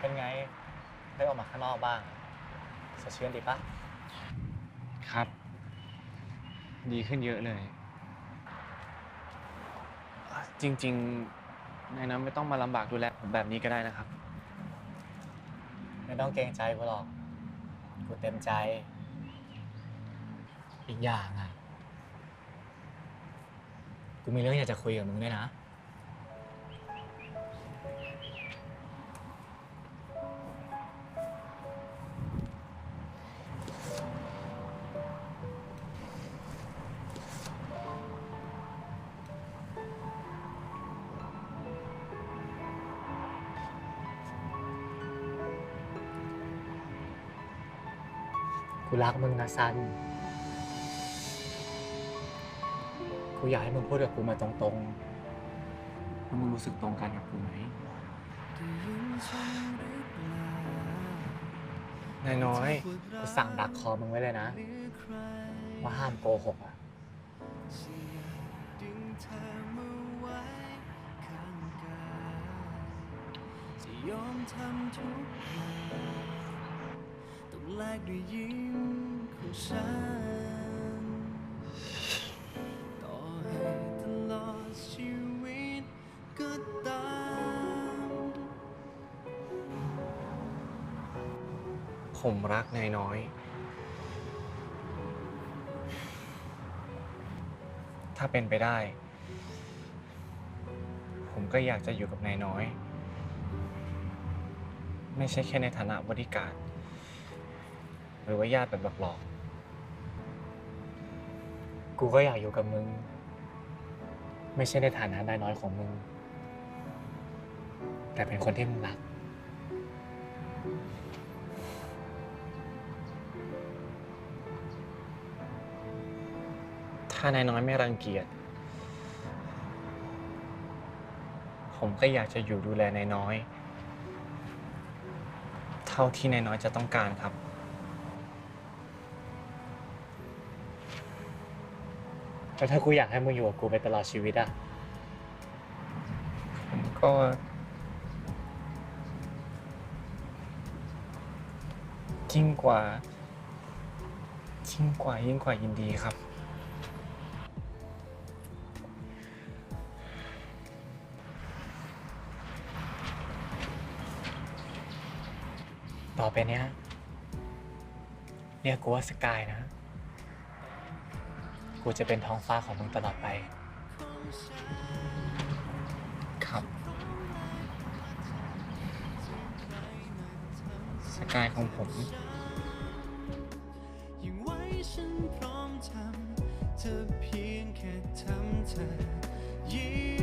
เป็นไง ได้ออกมาข้างนอกบ้างสดชื่นดีปะครับ ดีขึ้นเยอะเลย จริงๆนายน้ำไม่ต้องมาลำบากดูแลผมแบบนี้ก็ได้นะครับ ไม่ต้องเกรงใจกูหรอก กูเต็มใจ อีกอย่างอะ กูมีเรื่องอยากจะคุยกับมึงด้วยนะ กูรักมึงนะซันกูอยากให้มึงพูดกับกูมาตรงแล้วมึงรู้สึกตรงกันกับกูไหม นายน้อยกูสั่งดักคอมึงไว้เลยนะ ว่าห้ามโกหกอะจะยอมทำทุกอย่าง แลกด้วยยิ้มของฉัน ต่อให้ตลอดชีวิตก็ตาม ผมรักนายน้อย ถ้าเป็นไปได้ ผมก็อยากจะอยู่กับนายน้อย ไม่ใช่แค่ในฐานะบริการ หรือว่าญาติแบบหลอกกูก็อยากอยู่กับมึง ไม่ใช่ในฐานะนายน้อยของมึง แต่เป็นคนที่มึงรัก ถ้านายน้อยไม่รังเกียจ ผมก็อยากจะอยู่ดูแลนายน้อย เท่าที่นายน้อยจะต้องการครับ แล้วถ้ากูอยากให้มึงอยู่กับกูไปตลอดชีวิตอะก็ ยิ่งกว่า ยิ่งกว่ายิ่งกว่ายินดีครับ ต่อไปเนี้ยเรียกกูว่าสกายนะ กูจะเป็นท้องฟ้าของมึงตลอดไป ครับ สกายของผม ยังไว้ฉันพร้อมทำเธอเพียงแค่ทำเธอยิ้ม